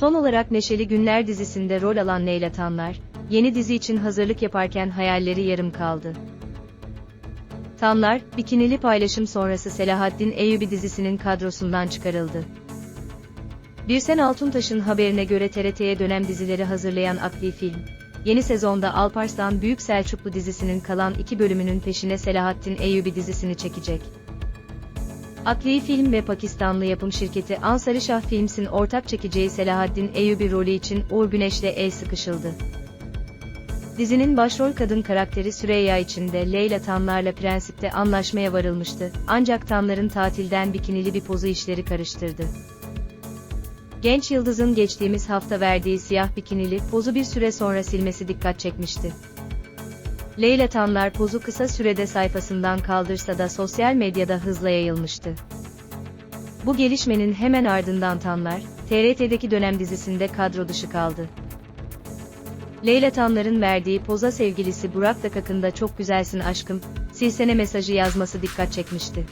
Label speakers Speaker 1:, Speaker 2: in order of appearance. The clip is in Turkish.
Speaker 1: Son olarak Neşeli Günler dizisinde rol alan Leyla Tanlar, yeni dizi için hazırlık yaparken hayalleri yarım kaldı. Tanlar, bikinili paylaşım sonrası Selahaddin Eyyubi dizisinin kadrosundan çıkarıldı. Birsen Altuntaş'ın haberine göre TRT'ye dönem dizileri hazırlayan Akli Film, yeni sezonda Alparslan Büyük Selçuklu dizisinin kalan iki bölümünün peşine Selahaddin Eyyubi dizisini çekecek. Akli Film ve Pakistanlı yapım şirketi Ansari Şah Films'in ortak çekeceği Selahaddin Eyyubi rolü için Uğur Güneş'le el sıkışıldı. Dizinin başrol kadın karakteri Süreyya için de Leyla Tanlar'la prensipte anlaşmaya varılmıştı, ancak Tanlar'ın tatilden bikinili bir pozu işleri karıştırdı. Genç yıldızın geçtiğimiz hafta verdiği siyah bikinili pozu bir süre sonra silmesi dikkat çekmişti. Leyla Tanlar pozu kısa sürede sayfasından kaldırsa da sosyal medyada hızla yayılmıştı. Bu gelişmenin hemen ardından Tanlar, TRT'deki dönem dizisinde kadro dışı kaldı. Leyla Tanlar'ın verdiği poza sevgilisi Burak Dakak'ın da çok güzelsin aşkım, silsene mesajı yazması dikkat çekmişti.